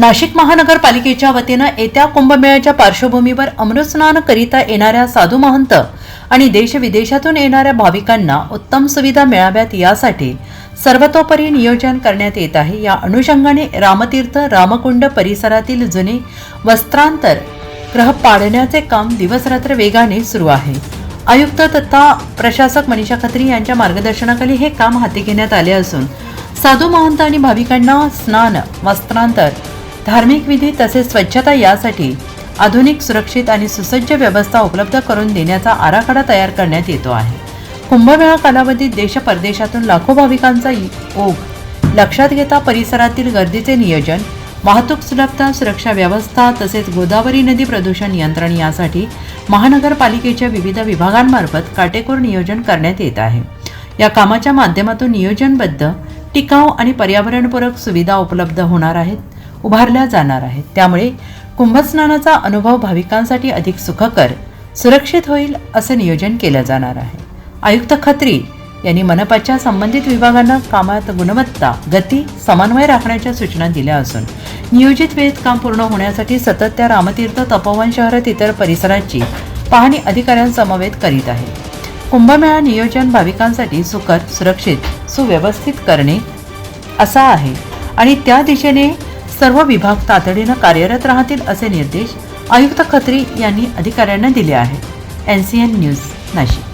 नाशिक महानगरपालिकेच्या वतीनं येत्या कुंभमेळ्याच्या पार्श्वभूमीवर अमृतस्नान करिता येणाऱ्या साधू महंत आणि देशविदेशातून येणाऱ्या भाविकांना उत्तम सुविधा मिळाव्यात यासाठी सर्वतोपरी नियोजन करण्यात येत आहे. या अनुषंगाने रामतीर्थ रामकुंड परिसरातील जुने वस्त्रांतर ग्रह पाडण्याचे काम दिवसरात्र वेगाने सुरू आहे. आयुक्त तथा प्रशासक मनीषा खत्री यांच्या मार्गदर्शनाखाली हे काम हाती घेण्यात आले असून साधू महंत आणि भाविकांना स्नान वस्त्रांतर धार्मिक विधी तसेच स्वच्छता यासाठी आधुनिक सुरक्षित आणि सुसज्ज व्यवस्था उपलब्ध करून देण्याचा आराखडा तयार करण्यात येतो आहे. कुंभमेळा कालावधीत देश परदेशातून लाखो भाविकांचा ओघ लक्षात घेता परिसरातील गर्दीचे नियोजन वाहतूक सुलभता सुरक्षा व्यवस्था तसेच गोदावरी नदी प्रदूषण नियंत्रण यासाठी महानगरपालिकेच्या विविध विभागांमार्फत काटेकोर नियोजन करण्यात येत आहे. या कामाच्या माध्यमातून नियोजनबद्ध टिकाऊ आणि पर्यावरणपूरक सुविधा उपलब्ध होणार आहेत. उभारल्या जाणार आहेत. त्यामुळे कुंभस्नानाचा अनुभव भाविकांसाठी अधिक सुखकर सुरक्षित होईल असं नियोजन केलं जाणार आहे. आयुक्त खत्री यांनी मनपाच्या संबंधित विभागांना कामात गुणवत्ता गती समन्वय राखण्याच्या सूचना दिल्या असून नियोजित वेळेत काम पूर्ण होण्यासाठी सतत त्या रामतीर्थ तपोवन शहरात इतर परिसराची पाहणी अधिकाऱ्यांसमवेत करीत आहे. कुंभमेळा नियोजन भाविकांसाठी सुकर सुरक्षित सुव्यवस्थित करणे असा आहे. आणि त्या दिशेने सर्व विभाग तातडीनं कार्यरत राहतील असे निर्देश आयुक्त खत्री यांनी अधिकाऱ्यांना दिले आहेत. N C N news Nashik.